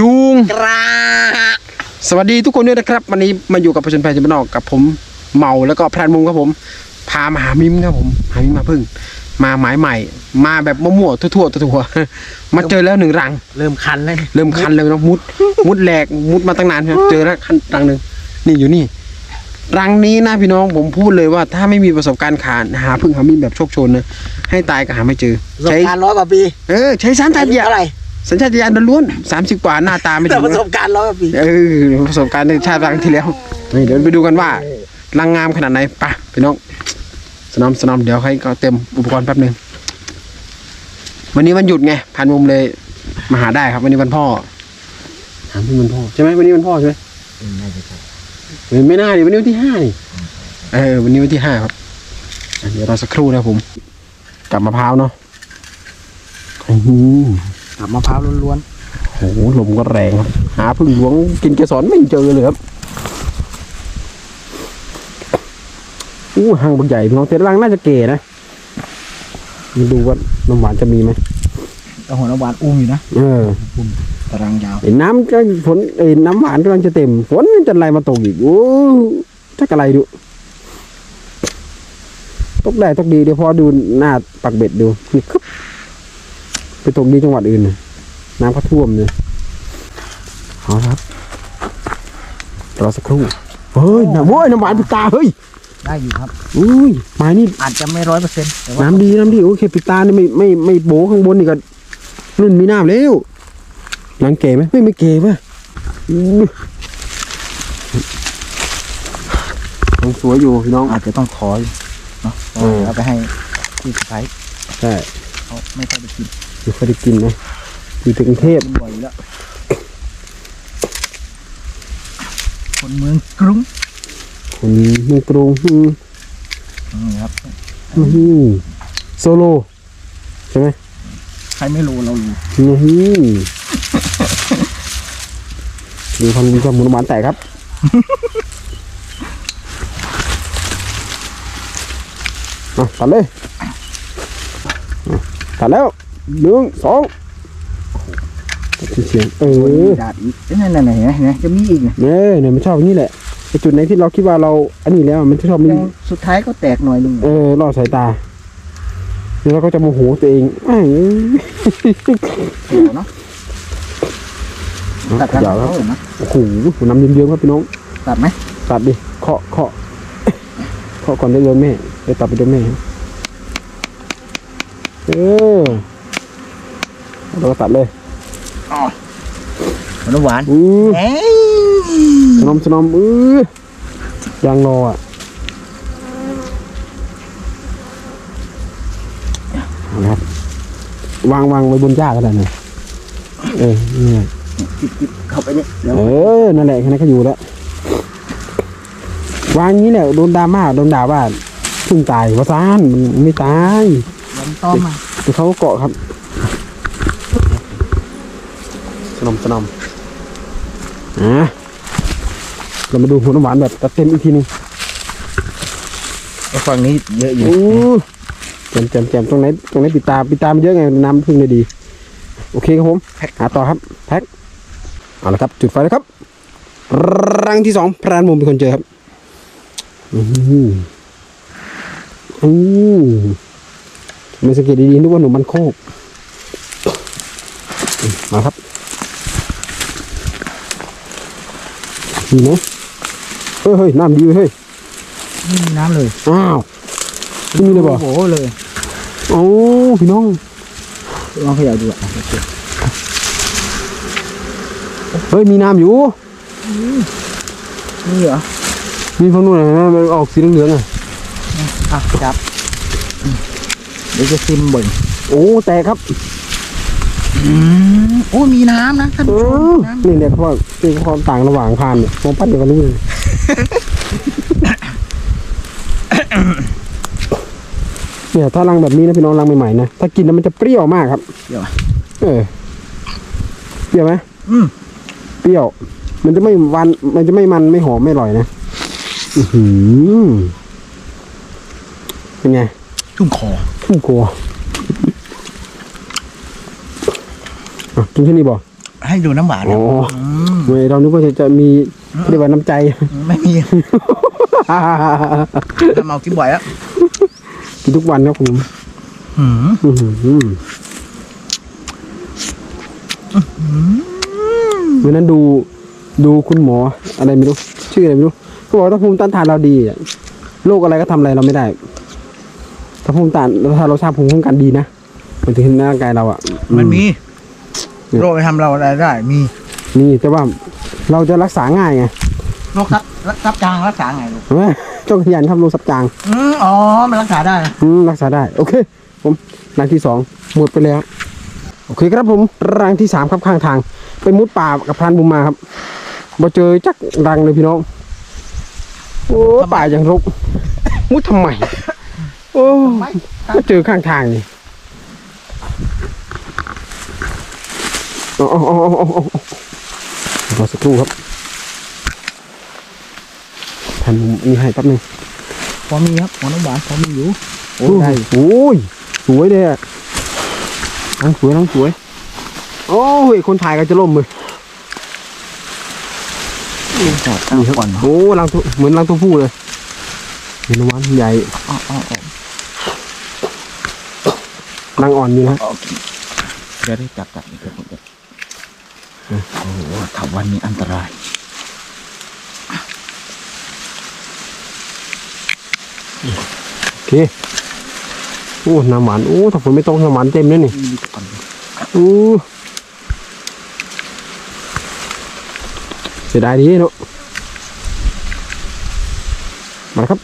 จูงกราสวัสดีทุกคนด้วยนะครับ วันนี้มาอยู่กับประชนภัยจันทร์นอกกับผมเมาแล้วก็แพรนมุมครับผม พามาหามิมครับผมหามิมมาพึ่ง มาหมายใหม่ มาแบบมั่วๆทั่วๆทั่วๆมาเจอแล้วหนึ่งรัง เริ่มคันเลยเริ่มคันเลยนะมุด มุดแหลกมุดมาตั้งนานใช่ไหมเจอแล้วคันรังหนึ่งนี่อยู่นี่รังนี้นะพี่น้องผมพูดเลยว่าถ้าไม่มีประสบการณ์ขาดหาพึ่งหามิมแบบโชคโชนนะให้ตายก็หาไม่เจอประสบใช้การณ์ร้อยกว่าปีเออใช้สัญชาอาตยุญาณเท่าไหร่ สัญชาตญาณล้วนสามสิบกว่าหน้าตาไม่แต่ถึงประนะสบการณ์ร้อยกว่าปีเออประสบการณ์ในชาติรังที่แล้วนี่เดี๋ยวไปดูกันว่ารังงามขนาดไหนไปะพี่น้องสนามสนามเดี๋ยวให้ก็เต็มอุปกรณ์แป๊บหนึงวันนี้วันหยุดไงพันมุมเลยมาหาได้ครับวันนี้วันพ่อถามพี่วันพ่อใช่ไหมวันนี้วันพ่อใช่ไหมเออไม่น่าดิวันนี้วันที่ห้านี่เออวันนี้วันที่ห้าครับอะเดี๋ยวรอสักครู่นะครับผม กับมะพร้าวเนาะอื้อหือ กับมะพร้าวล้วนโอ้โหลมก็แรงครับหาพึ่งหลวงกินเกสรไม่เจอเลยครับอู้หางบางใหญ่พี่น้องแต่รังน่าจะเก๋นะมาดูว่าน้ำหวานจะมีไหมๆแต่หัวน้ำหวานอุ้มอยู่นะ เออตารางยาวไอ้น้ำก็ฝนไอ้น้ำหวานกำลังจะเต็ม ฝนจะไหลมาตกอีกโอ้ชักอะไรดูตกได้ตกดีเดี๋ยวพอดูหน้าปักเบ็ดดูนี่ครับ ไปตกดีจังหวัดอื่นน่ะน้ำก็ท่วมเลยเอาละครับรอสักครู่เฮ้ยน้ำโว้ยน้ำหวานปิดตาเฮ้ยได้อยู่ครับ อุ้ยหมายนี่อาจจะไม่ร้อยเปอร์เซ็นต์แต่ว่าน้ำดีน้ำดีโอเคปิดตานี่ไม่ไม่ไม่โบข้างบนนี่ก็รุ่นมีน้ำแล้วหลังเก๋ไหมไม่ไม่เก๋ป่ะอู้ยังสวยอยู่พี่น้องอาจจะต้องขออยู่เนาะเออเอาไปให้ที่สะพ้ายใช่เขาไม่ค่อยได้กิน ไม่เคยได้กินนะอยู่ถึงกรุงเทพกินบ่อยอยู่แล้วคนเมืองกรุงคนเมืองกรุงอืมนี่ครับอื้อหือโซโลใช่ไหมใครไม่รู้เรารู้อื้อหือดูความดีความหมุนหวานแตกครับอะตัดเลยอะตัดแล้ว หนึ่งสองตัดเสียงเออดาดอีกนั่นนั่นๆๆเห็นไหมเห็นไหมจะมีอีกเนี่ยเนี่ยเนี่ยมันชอบอย่างนี้แหละไอจุดไหนที่เราคิดว่าเราอันนี้แล้วมันจะชอบมันยังสุดท้ายก็แตกหน่อยหนึงเออล่อสายตาแล้วเราก็จะโมโหตัวเองอ้าวเดี๋ยวเนาะตัดกันเดี๋ยวครับเขาเหรอนะโอ้โหน้ำเยิ้มๆครับพี่น้องตัดไหมตัดดิเคาะเคาะเคาะก่อนได้โดนแม่เดี๋ยวตัดไปโดนแม่เออ เราก็ตัดเลยหัวน้ำหวานอือเอ้ยสนอมสนอมอือยางรออะเอาละครับวางวางไว้บนหญ้าก็ได้นะเออนี่ไงจิบจิบเข้าไปเนี่ยเดี๋ยวเออนั่นแหละแค่นั้นก็อยู่แล้ววางอย่างนี้แหละโดนดราม่าโดนด่าว่าเพิ่งตายว่าซานมันไม่ตายลองต้อมมาแต่เขาก็เกาะครับ สนมสนมอะเรามาดูหัวน้ำหวานแบบตัดเต็มอีกทีหนึงไอ้ฝั่งนี้เยอะอยู่โอ้แจมแจมแจมตรงไหนตรงไหนปิดตาปิดตามันเยอะไงน้ำพึ่งเลยดี โอเคครับผมหาต่อครับแพ็คเอาละครับจุดไฟแล้วครับรังที่สองพรานมุมเป็นคนเจอครับอืออือไม่สังเกตดีๆนึกว่าหนุ่มมันโคกอืมมาครับ นี่นะเฮ้ยเฮ้ยน้ำดีเว้ยเฮ้ยไม่มีน้ำเลยอ้าวไม่มีเลยบ่โอ้โหเลยโอ้พี่น้องลองเขย่าดูอะโอเคเฮ้ยมีน้ำอยู่นี่เหรอมีฝั่งนู้นนะมันออกสีเหลืองๆอะอะครับอืมเดี๋ยวจะซิมเบิ่งโอ้แตกครับ อืมโอ้มีน้ำนะท่านเอผู้ชอมน้ำนี่เนี่ยเขาว่าเป็นความต่างระหว่างพานเนี่ยมองปั้นเดียวกันรู้เลยเนี่ยถ้ารังแบบนี้นะพี่น้องรังใหม่ๆนะถ้ากินแล้วมันจะเปรี้ยวมากครับเดี๋ยวอะเออเปรี้ยวไหมอืมเปรี้ยว มันจะไม่หวันมันจะไม่มันไม่หอมไม่อร่อยนะอือหือเป็นไงชุ่มคอชุ่มคอ อะกินแค่นี้บ่อให้ดูน้ำหวานโอ้อืมเว้ยเรานึกว่าจะจะมีเรียกว่าน้ำใจ ไม่มีจะเมากินบ่อยแล้วกินทุกวันครับผมหืมอื้อหือวันนั้นดูดูคุณหมออะไรไม่รู้ ชื่ออะไรไม่รู้เขาบอกว่าถ้าภูมิต้านทานเราดีอะโรคอะไรก็ทำอะไรเราไม่ได้ ถ้าภูมิต้านถ้าเราสร้างภูมิคุ้มกันดีนะมันถึงในร่างกายเราอะมันมีเนี่ย โรคไปทำเราอะไรได้มีมีแต่ว่าเราจะรักษาง่ายไงโรครับรับจางรักษาไงลูกเห็นไหมต้องขยันครับโรคซับจางอืมอ๋อมันรักษาได้นะอืมรักษาได้ โอเค ผมรังที่สองหมดไปแล้ว โอเคครับผมรังที่สามครับข้างทาง ไปมุดป่ากับพรานบุมมาครับมาเจอจักรังเลยพี่น้อง โอ้ป่าอย่างรกมุดทำไมโอ้มาเจอข้างทางนี่เอาเอาเอาเอาเอาเอา รอสักครู่ครับพรานบุมมีให้แป๊บนึงพอมีครับหอน้ำหวานพอมีอยู่โอ้ยโอ้ยสวยเลยอะทั้งสวยทั้งสวย โอ้ย คนถ่ายก็จะล่มเลยจอดตั้งก่อนเนโอ้รังตัวเหมือนรังตัวผู้เลยเห็นวันใหญ่อ๋ออ๋อนางอ่อนอยู่นะเดี๋ยวได้จับจับอีกครับผมเดี๋ยว โอ้โหถาวันนี้อันตราย โอเคโอ้น้ำหวานโอ้ถ้าฝนไม่ตกน้ำหวานเต็มเลยนี่มีก่อนโอ้เสียดายดีเนาะมาครับ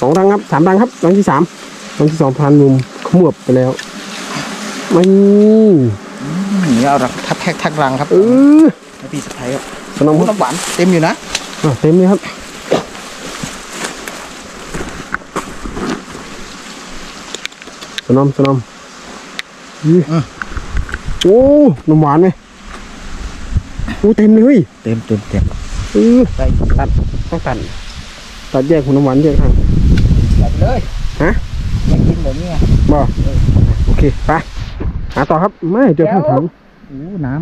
สองรังครับสามรังครับรังที่สามรังที่สองพันมุมขมวบไปแล้วไม่ นี่เอารักทักแท็กทักรังครับเออพี่สะพ้ายครับสนองครับน้ำหวานเต็มอยู่นะเต็มเลยครับสนมสนมอื้อโอ้น้ำหวานไหมโอ้เต็มเลยเต็มเต็มเต็มเออตัดตัดต้องตัดตัดแยกของน้ำหวานแยกทางจับเลยฮะอยากกินแบบนี้ไงบ่โอเคไป หาต่อครับไม่เจอข้างถังโอ้น้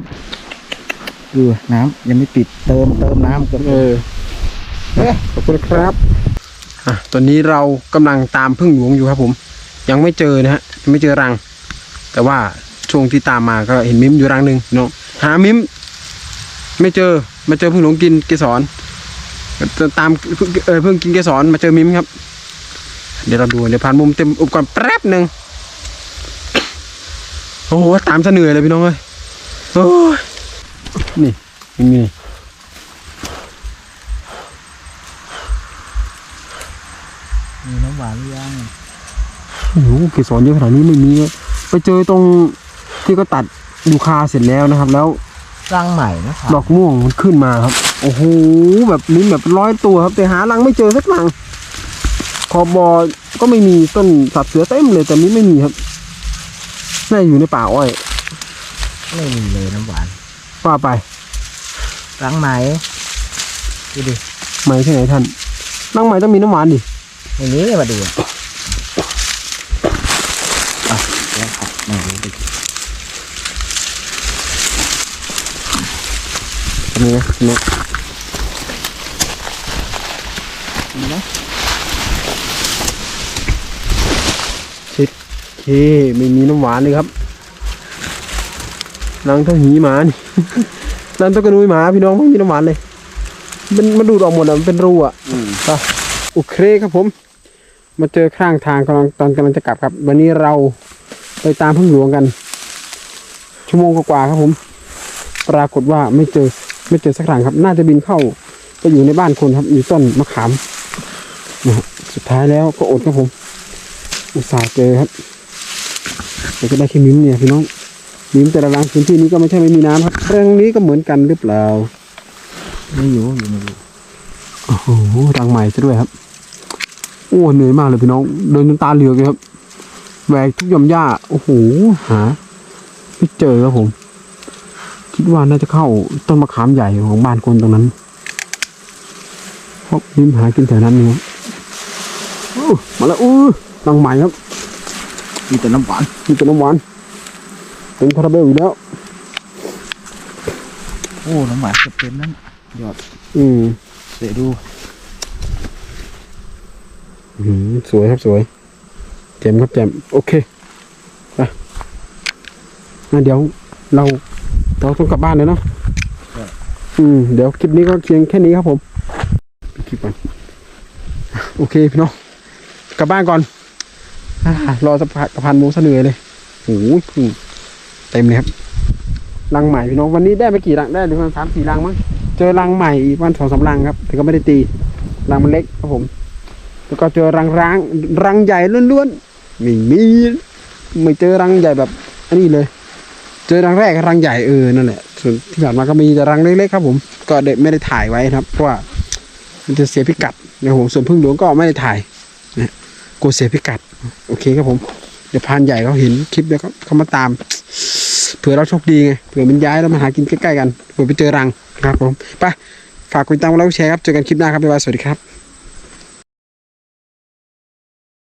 ำดูน้ำยังไม่ปิดเติมเติมน้ำกันเออเอ๊ะขอบคุณครับอะตอนนี้เรากำลังตามพึ่งหลวงอยู่ครับผม ยังไม่เจอนะฮะยังไม่เจอรัง แต่ว่าช่วงที่ตามมาก็เห็นมิมอยู่รังหนึ่งเนาะหามิมไม่เจอมาเจอพึ่งหลวงกินเกสรตามเออเพิ่งกินเกสรมาเจอมิมครับ เดี๋ยวเราดูเดี๋ยวผ่านมุมเต็มอุปกรณ์แป๊บหนึ่ง โอ้โหตามซะเหนื่อยเลยพี่น้องเอ้ยโอ้ยนี่นี่นี่มีน้ำหวานหรือยังโอ้โหเกสรเยอะขนาดนี้ไม่มีเลยไปเจอตรงที่ก็ตัดยูคาเสร็จแล้วนะครับ แล้วรังใหม่นะครับดอกม่วงมันขึ้นมาครับ โอ้โหแบบนี้แบบร้อยตัวครับแต่หารังไม่เจอสักรังขอบบอก็ไม่มีต้นสับเสือเต็มเลยแต่นี้ไม่มีครับ น่าจะอยู่ในป่าอ้อย ไม่มีเลยน้ำหวานว่าไปรังใหม่ดูดิไหมที่ไหนท่านรังใหม่ต้องมีน้ำหวานดิในนี้มาดูอะแล้วครับมาดูดิทำไงนะเนี่ย มีไหม เค ไม่มีน้ำหวานเลยครับรังเท่าหีหมานี่รังเท่ากระนุยหมาพี่น้องไม่มีน้ำหวานเลย มันมันดูดออกหมดอะมันเป็นรูอะไปโอเคครับผม มาเจอข้างทางกำลังตอนกำลังจะกลับครับ วันนี้เราไปตามพึ่งหลวงกัน ชั่วโมงกว่าๆครับผม ปรากฏว่าไม่เจอไม่เจอสักครั้งครับ น่าจะบินเข้าไปอยู่ในบ้านคนครับ อยู่ต้นมะขามนะครับสุดท้ายแล้วก็อดครับผม อุตส่าห์เจอครับ แต่ก็ได้แค่มิ้มเนี่ยพี่น้องมิ้มแต่ละรังพื้นที่นี้ก็ไม่ใช่ไม่มีน้ำครับรังนี้ก็เหมือนกันหรือเปล่าไม่อยู่อยู่ไม่อยู่โอ้โหรังใหม่ซะด้วยครับโอ้เหนื่อยมากเลยพี่น้องเดินจนตาเหลือกเลยครับแหวกทุกหย่อมหญ้าโอ้โหหาไม่เจอครับผม คิดว่าน่าจะเข้าต้นมะขามใหญ่ของบ้านคนตรงนั้นเพราะริมหากินแถวนั้นนี่ครับโอ้มาแล้วอู้รังใหม่ครับ มีแต่น้ำหวานมีแต่น้ำหวานเป็นคาราเบลอีกแล้ว โอ้น้ำหวานเกือบเต็มนั้นยอด อืมเตะดูอืมสวยครับสวยแจ่มครับแจ่มโอเคไปงั้นเดี๋ยวเราเราต้องกลับบ้านเลยเนาะอืมเดี๋ยวคลิปนี้ก็เพียงแค่นี้ครับผมปิดคลิปก่อนโอเคพี่น้องกลับบ้านก่อนอา รอสะพานสะพานมูเสนอเลยโอ้ยเต็มเลยครับรังใหม่พี่น้องวันนี้ได้ไปกี่รังได้ประมาณสามสี่รังมั้งเจอรังใหม่อีกวันสองสามรังครับ แต่ก็ไม่ได้ตีรังมันเล็กครับผม แล้วก็เจอรังร้างรังใหญ่ล้วนๆไม่มีไม่เจอรังใหญ่แบบอันนี้เลย เจอรังแรกรังใหญ่เออนั่นแหละส่วนที่ผ่านมาก็มีแต่รังเล็กๆครับ ผม ก็เด็ไม่ได้ถ่ายไว้ครับเพราะว่ามันจะเสียพิกัดนะครับผมส่วนพึ่งหลวงก็ไม่ได้ถ่ายนะกลัวเสียพิกัด โอเคครับผม เดี๋ยวพานใหญ่เขาเห็นคลิปแล้วก็เขามาตาม เผื่อเราโชคดีไง เผื่อมันย้ายแล้วมาหากินใกล้ๆกัน เผื่อไปเจอรังครับผม ไป ฝากกดติดตามและแชร์ครับ เจอกันคลิปหน้าครับบ๊ายบาย สวัสดีครับ